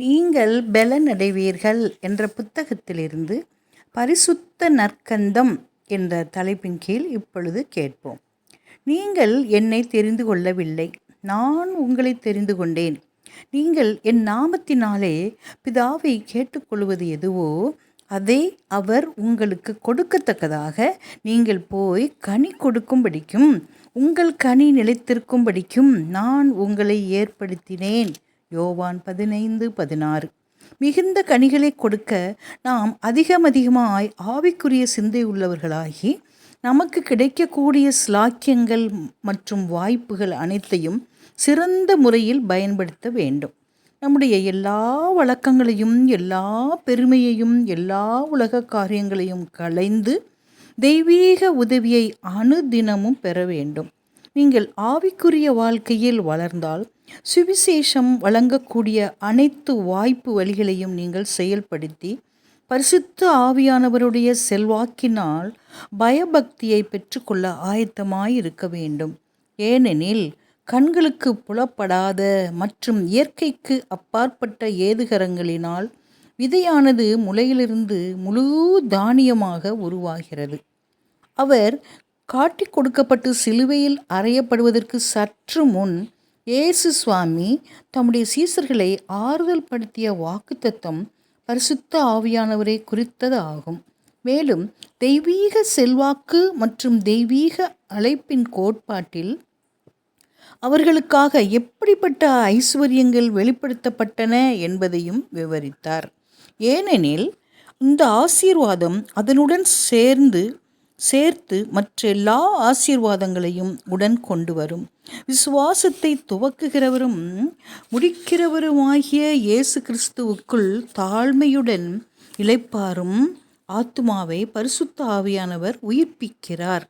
நீங்கள் பெலனடைவீர்கள் என்ற புத்தகத்திலிருந்து பரிசுத்த நற்கந்தம் என்ற தலைப்பின் கீழ் இப்பொழுது கேட்போம். நீங்கள் என்னை தெரிந்து கொள்ளவில்லை. நான் உங்களை தெரிந்து கொண்டேன். நீங்கள் என் நாமத்தினாலே பிதாவை கேட்டுக்கொள்வது எதுவோ அதை அவர் உங்களுக்கு கொடுக்கத்தக்கதாக நீங்கள் போய் கனி கொடுக்கும்படிக்கும் உங்கள் கனி நிலைத்திருக்கும்படிக்கும் நான் உங்களை ஏற்படுத்தினேன். யோவான் பதினைந்து பதினாறு. மிகுந்த கனிகளை கொடுக்க நாம் அதிகம் அதிகமாய் ஆவிக்குரிய சிந்தை உள்ளவர்களாகி நமக்கு கிடைக்கக்கூடிய ஸ்லாக்கியங்கள் மற்றும் வாய்ப்புகள் அனைத்தையும் சிறந்த முறையில் பயன்படுத்த வேண்டும். நம்முடைய எல்லா வழக்கங்களையும் எல்லா பெருமையையும் எல்லா உலக காரியங்களையும் களைந்து தெய்வீக உதவியை அணுதினமும் பெற வேண்டும். நீங்கள் ஆவிக்குரிய வாழ்க்கையில் வளர்ந்தால் சுவிசேஷம் வழங்கக்கூடிய அனைத்து வாய்ப்பு வழிகளையும் நீங்கள் செயல்படுத்தி பரிசுத்த ஆவியானவருடைய செல்வாக்கினால் பயபக்தியை பெற்றுக்கொள்ள ஆயத்தமாய் இருக்க வேண்டும். ஏனெனில் கண்களுக்கு புலப்படாத மற்றும் இயற்கைக்கு அப்பாற்பட்ட ஏதுகரங்களினால் விதையானது முளையிலிருந்து முழு தானியமாக உருவாகிறது. அவர் காட்டி கொடுக்கப்பட்டு சிலுவையில் அறையப்படுவதற்கு சற்று முன் இயேசு சுவாமி தம்முடைய சீசர்களை ஆறுதல் படுத்திய வாக்குத்தத்தம் பரிசுத்த ஆவியானவரை குறித்தது ஆகும் மேலும் தெய்வீக செல்வாக்கு மற்றும் தெய்வீக அழைப்பின் கோட்பாட்டில் அவர்களுக்காக எப்படிப்பட்ட ஐஸ்வர்யங்கள் வெளிப்படுத்தப்பட்டன என்பதையும் விவரித்தார். ஏனெனில் இந்த ஆசீர்வாதம் அதனுடன் சேர்ந்து சேர்த்து மற்ற எல்லா ஆசீர்வாதங்களையும் உடன் கொண்டு வரும். விசுவாசத்தை துவக்குகிறவரும் முடிக்கிறவருமாகிய இயேசு கிறிஸ்துவுக்குள் தாழ்மையுடன் இழைப்பாரும் ஆத்மாவை பரிசுத்த ஆவியானவர் உயிர்ப்பிக்கிறார்.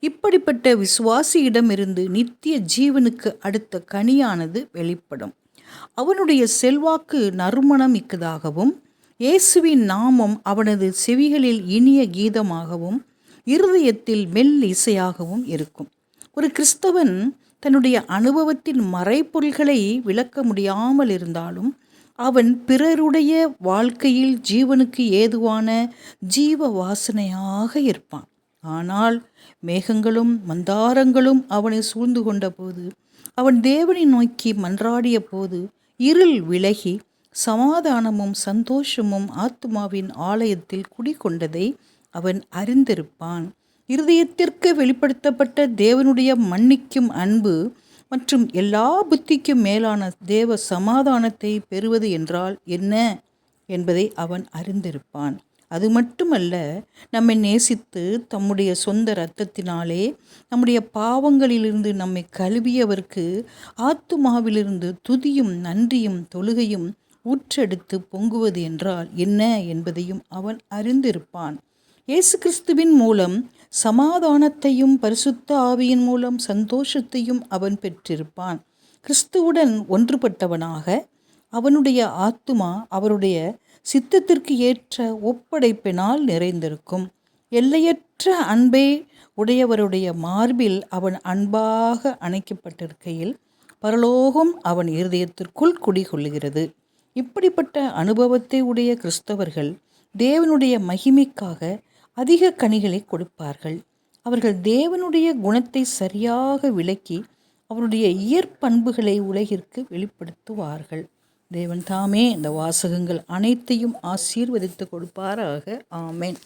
இப்படிப்பட்ட விசுவாசியிடமிருந்து நித்திய ஜீவனுக்கு அடுத்த கனியானது வெளிப்படும். அவனுடைய செல்வாக்கு நறுமணம் மிக்கதாகவும் இயேசுவின் நாமம் அவனது செவிகளில் இனிய கீதமாகவும் இருதயத்தில் மெல் இசையாகவும் இருக்கும். ஒரு கிறிஸ்தவன் தன்னுடைய அனுபவத்தின் மறைப்பொருள்களை விளக்க முடியாமல் இருந்தாலும் அவன் பிறருடைய வாழ்க்கையில் ஜீவனுக்கு ஏதுவான ஜீவ வாசனையாக இருப்பான். ஆனால் மேகங்களும் மந்தாரங்களும் அவனை சூழ்ந்து கொண்டபோது அவன் தேவனை நோக்கி மன்றாடிய போது இருள் விலகி சமாதானமும் சந்தோஷமும் ஆத்மாவின் ஆலயத்தில் குடிகொண்டதை அவன் அறிந்திருப்பான். இருதயத்திற்கு வெளிப்படுத்தப்பட்ட தேவனுடைய மன்னிக்கும் அன்பு மற்றும் எல்லா புத்திக்கும் மேலான தேவ சமாதானத்தை பெறுவது என்றால் என்ன என்பதை அவன் அறிந்திருப்பான். அது மட்டுமல்ல நம்மை நேசித்து தம்முடைய சொந்த இரத்தத்தினாலே நம்முடைய பாவங்களிலிருந்து நம்மை கழுவியவர்க்கு ஆத்துமாவிலிருந்து துதியும் நன்றியும் தொழுகையும் ஊற்றெடுத்து பொங்குவது என்றால் என்ன என்பதையும் அவன் அறிந்திருப்பான். இயேசு கிறிஸ்துவின் மூலம் சமாதானத்தையும் பரிசுத்த ஆவியின் மூலம் சந்தோஷத்தையும் அவன் பெற்றிருப்பான். கிறிஸ்துவுடன் ஒன்றுபட்டவனாக அவனுடைய ஆத்துமா அவருடைய சித்தத்திற்கு ஏற்ற ஒப்படைப்பினால் நிறைந்திருக்கும். எல்லையற்ற அன்பை உடையவருடைய மார்பில் அவன் அன்பாக அணைக்கப்பட்டிருக்கையில் பரலோகம் அவன் இருதயத்திற்குள் குடிகொள்ளுகிறது. இப்படிப்பட்ட அனுபவத்தை உடைய கிறிஸ்தவர்கள் தேவனுடைய மகிமைக்காக அதிக கனிகளை கொடுப்பார்கள். அவர்கள் தேவனுடைய குணத்தை சரியாக விளக்கி அவருடைய இயற்பண்புகளை உலகிற்கு வெளிப்படுத்துவார்கள். தேவன் தாமே இந்த வாசகங்கள் அனைத்தையும் ஆசீர்வதித்து கொடுப்பாராக. ஆமேன்.